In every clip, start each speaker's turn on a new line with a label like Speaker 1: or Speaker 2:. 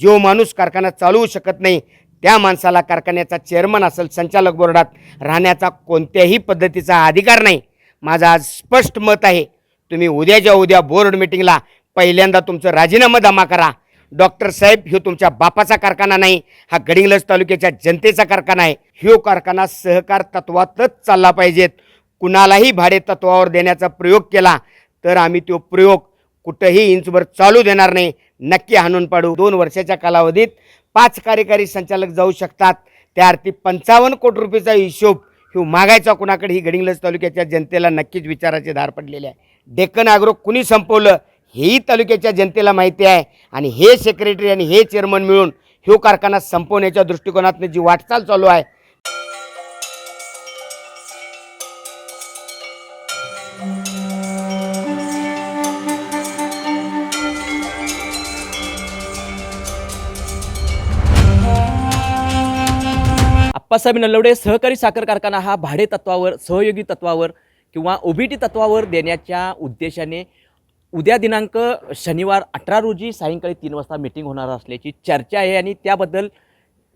Speaker 1: जो माणूस कारखाना चालवू शकत नाही त्या माणसाला कारखान्याचा चेअरमन असेल संचालक बोर्डात राहण्याचा कोणत्याही पद्धतीचा अधिकार नाही. माझं आज स्पष्ट मत आहे तुम्ही उद्याच्या उद्या बोर्ड मिटिंगला पहिल्यांदा तुमचं राजीनामा जमा करा. डॉक्टर साहेब ह्यो तुमच्या बापाचा कारखाना नाही हा गडिंगलज तालुक्याच्या जनतेचा कारखाना आहे. ह्यो कारखाना सहकार तत्वातच चालला पाहिजेत. कुणालाही भाडे तत्वावर देण्याचा प्रयोग केला तर आम्ही तो प्रयोग कुठंही इंचभर चालू देणार नाही. नक्की हाणून पाडू. दोन वर्षाच्या कालावधीत पाच कार्यकारी संचालक जाऊ शकतात. त्या अर्थी पंचावन्न कोटी रुपयेचा हिशोब ह्यो मागायचा कुणाकडे? ही गडिंगलज तालुक्याच्या जनतेला नक्कीच विचाराचे धार पडलेले आहे. डेक्कन आग्रो कुणी संपवलं? हेही तालुक्याच्या जनतेला माहिती आहे. आणि हे सेक्रेटरी आणि हे चेअरमन मिळून ह्यो कारखाना संपवण्याच्या दृष्टिकोनातून जी वाटचाल चालू आहे
Speaker 2: आप्पासाहेब नलवडे सहकारी साखर कारखाना हा भाडे तत्वावर सहयोगी तत्वावर किंवा ओबीटी तत्वावर देण्याच्या उद्देशाने उद्या दिनांक शनिवार अठरा रोजी सायंकाळी तीन वाजता मिटिंग होणार असल्याची चर्चा आहे आणि त्याबद्दल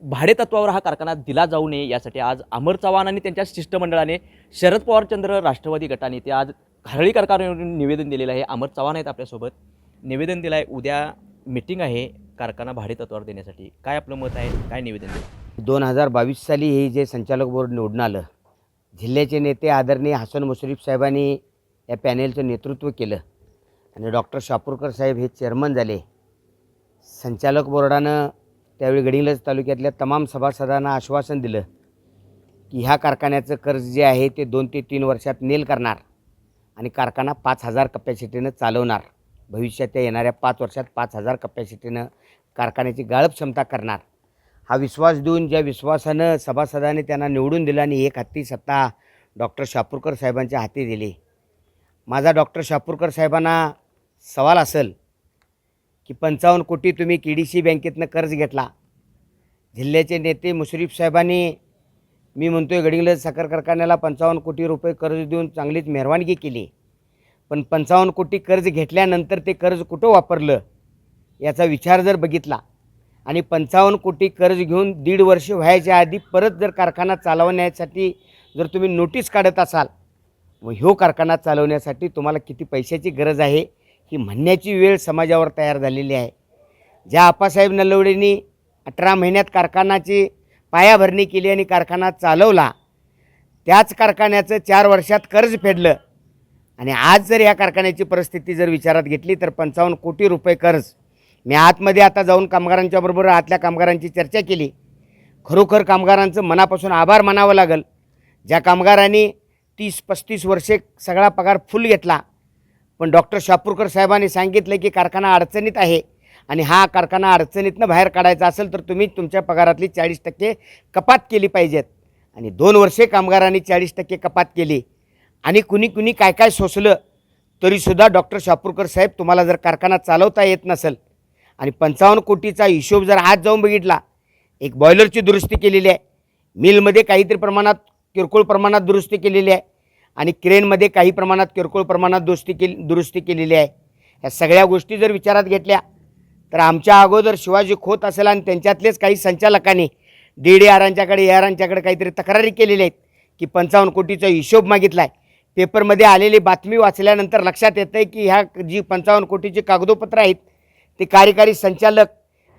Speaker 2: भाडे तत्वावर हा कारखाना दिला जाऊ नये यासाठी आज अमर चव्हाण आणि त्यांच्या शिष्टमंडळाने शरद पवारचंद्र राष्ट्रवादी गटाने ते आज हरळी कारखान्यावरून निवेदन दिलेलं आहे. अमर चव्हाण आहेत आपल्यासोबत. निवेदन दिलं आहे उद्या मिटिंग आहे. कारखाना भाडेतत्वावर देण्यासाठी काय आपलं मत आहे? काय निवेदन आहे
Speaker 1: दोन हजार बावीस साली हे जे संचालक बोर्ड निवडून आलं जिल्ह्याचे नेते आदरणीय हसन मुश्रीफ साहेबांनी या पॅनेलचं नेतृत्व केलं. आणि डॉक्टर शापूरकर साहेब हे चेअरमन झाले. संचालक बोर्डानं त्यावेळी गडिंगलज तालुक्यातल्या तमाम सभासदांना आश्वासन दिलं की ह्या कारखान्याचं कर्ज जे आहे ते दोन ते तीन वर्षात नेल करणार आणि कारखाना पाच हजार कपॅसिटीनं चालवणार. भविष्यात येणाऱ्या पाच वर्षात पाच हजार कपॅसिटीनं कारखान्याची गाळप क्षमता करणार. हा विश्वास देऊन ज्या विश्वासानं सभासदाने त्यांना निवडून दिला आणि एक हाती सत्ता डॉक्टर शापूरकर साहेबांच्या हाती दिली. माझा डॉक्टर शापूरकर साहेबांना सवाल असेल की पंचावन्न कोटी तुम्ही के डी सी बँकेतनं कर्ज घेतला. जिल्ह्याचे नेते मुश्रीफ साहेबांनी मी म्हणतो आहे गडिंगलज साखर कारखान्याला पंचावन्न कोटी रुपये कर्ज देऊन चांगलीच मेहरवानगी केली. पण पंचावन्न कोटी कर्ज घेतल्यानंतर ते कर्ज कुठं वापरलं? याचा विचार जर बघितला आणि पंचावन्न कोटी कर्ज घेऊन दीड वर्ष व्हायच्या आधी परत जर कारखाना चालवण्यासाठी जर तुम्ही नोटीस काढत असाल मग ह्यो कारखाना चालवण्यासाठी तुम्हाला किती पैशाची गरज आहे ही म्हणण्याची वेळ समाजावर तयार झालेली आहे. ज्या आप्पासाहेब नलवडेंनी अठरा महिन्यात कारखानाची पायाभरणी केली आणि कारखाना चालवला त्याच कारखान्याचं चार वर्षात कर्ज फेडलं. आणि आज जर या कारखान्याची परिस्थिती जर विचारात घेतली तर पंचावन्न कोटी रुपये कर्ज मी आतमध्ये आता जाऊन कामगारांच्या बरोबर आतल्या कामगारांची चर्चा केली. खरोखर कामगारांचं मनापासून आभार मानावं लागेल. ज्या कामगारांनी तीस पस्तीस वर्षे सगळा पगार फुल घेतला पण डॉक्टर शापूरकर साहेबांनी सांगितलं की कारखाना अडचणीत आहे आणि हा कारखाना अडचणीतनं बाहेर काढायचा असेल तर तुम्ही तुमच्या पगारातली चाळीस टक्के कपात केली पाहिजेत. आणि दोन वर्षे कामगारांनी चाळीस टक्के कपात केली. आणि कुणी कुणी काय काय सोसलं तरीसुद्धा डॉक्टर शापूरकर साहेब तुम्हाला जर कारखाना चालवता येत नसेल आणि पंचावन्न कोटीचा हिशोब जर आज जाऊन बघितला एक बॉयलरची दुरुस्ती केलेली आहे. मिलमध्ये काहीतरी प्रमाणात किरकोळ प्रमाणात दुरुस्ती केलेली आहे. आणि क्रेनमध्ये काही प्रमाणात किरकोळ प्रमाणात दुरुस्ती केली दुरुस्ती केलेली आहे. ह्या सगळ्या गोष्टी जर विचारात घेतल्या तर आमच्या अगोदर शिवाजी खोत असेल आणि त्यांच्यातलेच काही संचालकांनी डी डी आरांच्याकडे ए आरांच्याकडे काहीतरी तक्रारी केलेल्या आहेत की पंचावन्न कोटीचा हिशोब मागितला आहे पेपरमध्ये आलेली बातमी वाचल्यानंतर लक्षात येतं आहे की ह्या जी पंचावन्न कोटीची कागदोपत्र आहेत ते कार्यकारी संचालक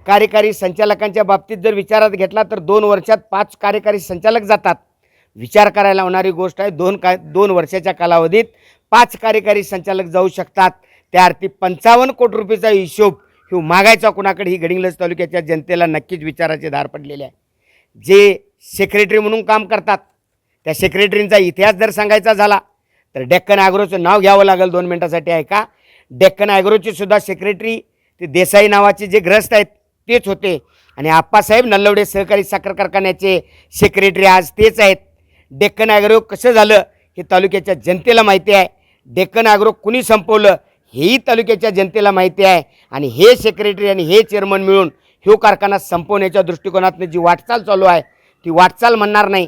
Speaker 1: कार्यकारी संचालकांच्या बाबतीत जर विचारात घेतला तर दोन वर्षात पाच कार्यकारी संचालक जातात. विचार करायला होणारी गोष्ट आहे दोन का दोन वर्षाच्या कालावधीत पाच कार्यकारी संचालक जाऊ शकतात. त्या अर्थी पंचावन्न कोटी रुपयेचा हिशोब हि मागायचा कुणाकडे ही गडिंगलज तालुक्याच्या जनतेला नक्कीच विचाराचे धार पडलेले आहे. जे सेक्रेटरी म्हणून काम करतात त्या सेक्रेटरींचा इतिहास जर सांगायचा झाला तर डेक्कन ॲग्रोचं नाव घ्यावं लागेल दोन मिनटासाठी आहे का? डेक्कन ॲग्रोची सुद्धा सेक्रेटरी ते देसाई नावाचे जे ग्रस्त आहेत तेच होते. आणि आप्पासाहेब नल्लवडे सहकारी साखर कारखान्याचे सेक्रेटरी आज तेच आहेत. डेक्कन ॲग्रो कसं झालं हे तालुक्याच्या जनतेला माहिती आहे. डेक्कन ॲग्रो कुणी संपवलं हेही तालुक्याच्या जनतेला माहिती आहे. आणि हे सेक्रेटरी आणि हे चेअरमन मिळून ह्यो कारखाना संपवण्याच्या दृष्टिकोनातून जी वाटचाल चालू आहे ती वाटचाल म्हणणार नाही.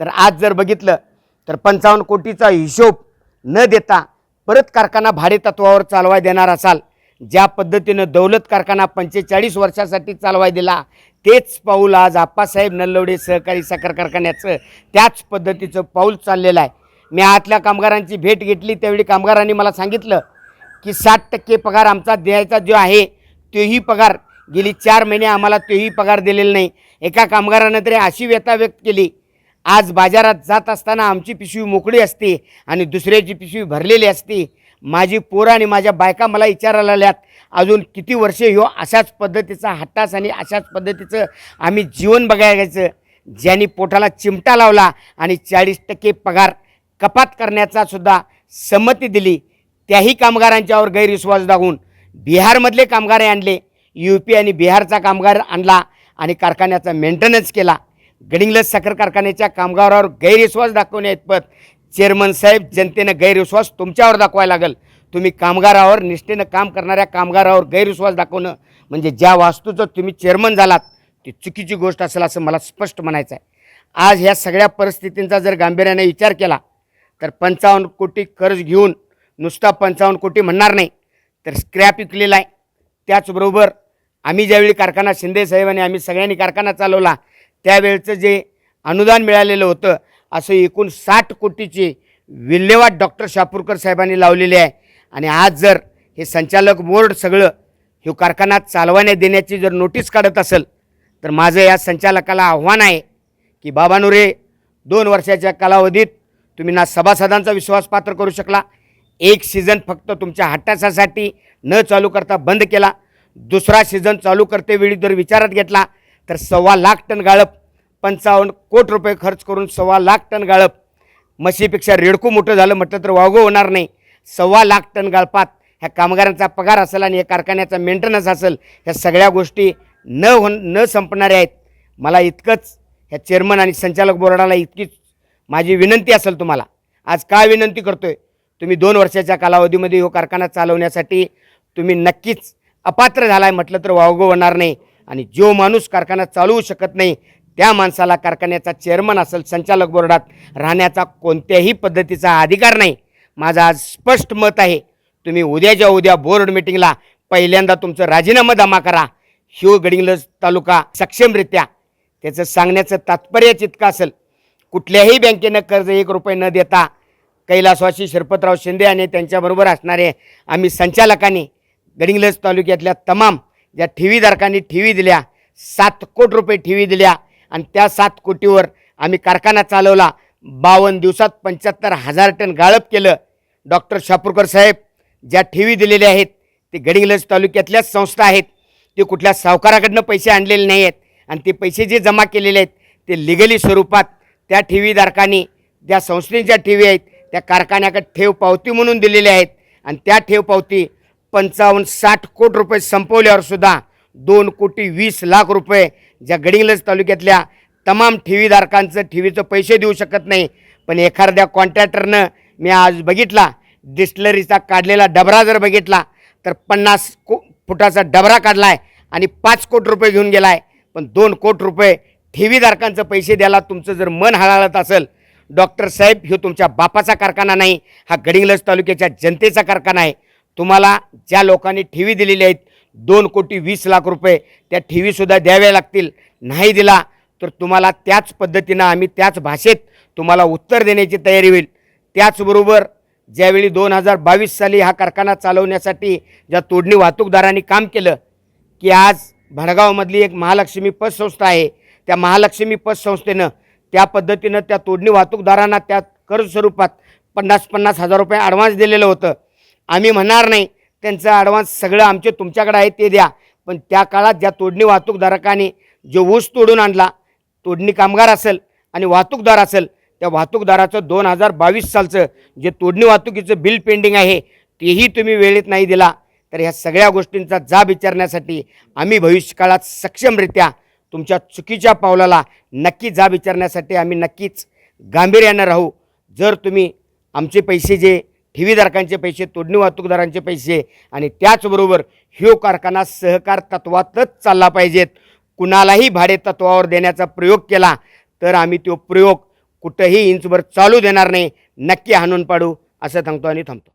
Speaker 1: तर आज जर बघितलं तर पंचावन्न कोटीचा हिशोब न देता परत कारखाना भाडे तत्वावर चालवाय देणार असाल. ज्या पद्धतीनं दौलत कारखाना पंचेचाळीस वर्षासाठी चालवाय दिला तेच पाऊल आज आप्पासाहेब नल्लवडे सहकारी साखर कारखान्याचं त्याच पद्धतीचं पाऊल चाललेलं आहे. मी आतल्या कामगारांची भेट घेतली त्यावेळी कामगारांनी मला सांगितलं की साठ टक्के पगार आमचा द्यायचा जो आहे तोही पगार. गेली चार महिने आम्हाला तोही पगार दिलेला नाही. एका कामगारानं तरी अशी व्यथा व्यक्त केली आज बाजारात जात असताना आमची पिशवी मोकळी असते आणि दुसऱ्याची पिशवी भरलेली असते. माझी पोरं आणि माझ्या बायका मला विचारायला आल्यात अजून किती वर्षे ह्यो अशाच पद्धतीचा हट्टास आणि अशाच पद्धतीचं आम्ही जीवन बघायचं ज्यांनी पोटाला चिमटा लावला आणि चाळीस टक्के पगार कपात करण्याचा सुद्धा संमती दिली त्याही कामगारांच्यावर गैरविश्वास दाखवून बिहारमधले कामगार आणले यू पी आणि बिहारचा कामगार आणला आणि कारखान्याचा मेंटेनन्स केला. गडिंग्लज साखर कारखान्याच्या कामगारावर गैरविश्वास दाखवण्याइतपत चेअरमन साहेब जनतेनं गैरविश्वास तुमच्यावर दाखवायला लागेल. तुम्ही कामगारावर निष्ठेनं काम करणाऱ्या कामगारावर गैरविश्वास दाखवणं म्हणजे ज्या वास्तूचं तुम्ही चेअरमन झालात ती चुकीची गोष्ट असेल असं मला स्पष्ट म्हणायचं आहे आज ह्या सगळ्या परिस्थितींचा जर गांभीर्याने विचार केला तर पंचावन्न कोटी कर्ज घेऊन नुसता पंचावन्न कोटी म्हणणार नाही तर स्क्रॅप विकलेला आहे. त्याचबरोबर आम्ही ज्यावेळी कारखाना शिंदे साहेबांनी आम्ही सगळ्यांनी कारखाना चालवला त्यावेळचं जे अनुदान मिळालेलं होतं असं एकूण साठ कोटीची विल्हेवाट डॉक्टर शापूरकर साहेबांनी लावलेली आहे. आणि आज जर हे संचालक बोर्ड सगळं हे कारखाना चालवण्या देण्याची जर नोटीस काढत असेल तर माझं या संचालकाला आव्हान आहे की बाबांनो रे दोन वर्षाच्या कालावधीत तुम्ही ना सभासदांचा विश्वास पात्र करू शकला. एक सीझन फक्त तुमच्या हट्टासासाठी न चालू करता बंद केला. दुसरा सीझन चालू करतेवेळी जर विचारात घेतला तर सव्वा लाख टन गाळप पंचावन्न कोटी रुपये खर्च करून सव्वा लाख टन गाळप म्हशीपेक्षा रेडकू मोठं झालं म्हटलं तर वागो होणार नाही. सव्वा लाख टन गाळपात. ह्या कामगारांचा पगार असेल आणि या कारखान्याचा मेंटेनन्स असेल ह्या सगळ्या गोष्टी न हो न संपणाऱ्या आहेत. मला इतकंच ह्या चेअरमन आणि संचालक बोर्डाला इतकीच माझी विनंती असेल तुम्हाला. आज काय विनंती करतो आहे तुम्ही दोन वर्षाच्या कालावधीमध्ये हो कारखाना चालवण्यासाठी तुम्ही नक्कीच अपात्र झाला आहे म्हटलं तर वावगं होणार नाही. आणि जो माणूस कारखाना चालवू शकत नाही त्या माणसाला कारखान्याचा चेअरमन असेल संचालक बोर्डात राहण्याचा कोणत्याही पद्धतीचा अधिकार नाही. माझं आज स्पष्ट मत आहे तुम्ही उद्याच्या उद्या बोर्ड मिटिंगला पहिल्यांदा तुमचं राजीनामा जमा करा. शिव गडिंगलज तालुका सक्षमरित्या. त्याचं सांगण्याचं तात्पर्यच इतकं असेल कुठल्याही बँकेनं कर्ज एक रुपये न देता कैलासवासी शरपतराव शिंदे आणि त्यांच्याबरोबर असणारे आम्ही संचालकांनी गडिंगलज तालुक्यातल्या तमाम ज्या ठेवीधारकांनी ठेवी दिल्या सात कोटी रुपये ठेवी दिल्या आणि त्या सात कोटीवर आम्ही कारखाना चालवला. बावन्न दिवसात पंच्याहत्तर हजार टन गाळप केलं. डॉक्टर शापूरकर साहेब ज्या ठेवी दिलेल्या आहेत ते गडिंगलज तालुक्यातल्याच संस्था आहेत. ते कुठल्या सावकाराकडनं पैसे आणलेले नाही आहेत आणि ते पैसे जे जमा केलेले आहेत ते लिगली स्वरूपात त्या ठेवीधारकांनी ज्या संस्थेच्या ठेवी आहेत त्या कारखान्याकडे ठेव पावती म्हणून दिलेल्या आहेत. आणि त्या ठेव पावती पंचावन्न साठ कोटी रुपये संपवल्यावर सुद्धा दोन कोटी वीस लाख रुपये ज्या गडिंग्लज तालुक्यातल्या तमाम ठेवीधारकांचं ठेवीचं पैसे देऊ शकत नाही पण एखाद्या कॉन्ट्रॅक्टरनं मी आज बघितला डिस्टलरीचा काढलेला डबरा जर बघितला तर पन्नास को फुटाचा डबरा काढला आहे आणि पाच कोटी रुपये घेऊन गेला आहे पण दोन कोटी रुपये ठेवीधारकांचं पैसे द्यायला तुमचं जर मन हळहळत असेल डॉक्टर साहेब ह्यो तुमच्या बापाचा कारखाना नाही हा गडिंग्लज तालुक्याच्या जनतेचा कारखाना आहे. तुम्हाला ज्या लोकांनी ठेवी दिलेली आहेत दोन कोटी वीस लाख रुपये त्या ठेवीसुद्धा द्याव्या लागतील. नाही दिला तर तुम्हाला त्याच पद्धतीनं आम्ही त्याच भाषेत तुम्हाला उत्तर देण्याची तयारी होईल. त्याचबरोबर ज्यावेळी दोन हजार बावीस साली हा कारखाना चालवण्यासाठी ज्या तोडणी वाहतूकदारांनी काम केलं की आज भडगावमधली एक महालक्ष्मी पतसंस्था आहे. त्या महालक्ष्मी पतसंस्थेनं त्या पद्धतीनं त्या तोडणी वाहतूकदारांना त्या कर्ज स्वरूपात पन्नास पन्नास हजार रुपये ॲडव्हान्स दिलेलं होतं. आम्ही म्हणणार नाही त्यांचं ॲडव्हान्स सगळं आमचे तुमच्याकडे आहे ते द्या. पण त्या काळात ज्या तोडणी वाहतूकधारकाने जो ऊस तोडून आणला तोडणी कामगार असेल आणि वाहतूकदार असेल त्या वाहतूकदाराचं दोन हजार बावीस सालचं जे तोडणी वाहतुकीचं बिल पेंडिंग आहे तेही तुम्ही वेळेत नाही दिला. तर ह्या सगळ्या गोष्टींचा जाब विचारण्यासाठी आम्ही भविष्यकाळात सक्षमरित्या तुमच्या चुकीच्या पावलाला नक्की जाब विचारण्यासाठी आम्ही नक्कीच गांभीर्यानं राहू. जर तुम्ही आमचे पैसे जे ठेवीधारकांचे पैसे तोडणी वाहतूकदारांचे पैसे आणि त्याचबरोबर ह्यो कारखाना सहकार तत्वातच चालला पाहिजेत. कुणालाही भाडे तत्वावर देण्याचा प्रयोग केला तर आम्ही तो प्रयोग कुठंही इंचभर चालू देणार नाही. नक्की हाणून पाडू असं सांगतो आणि थांबतो.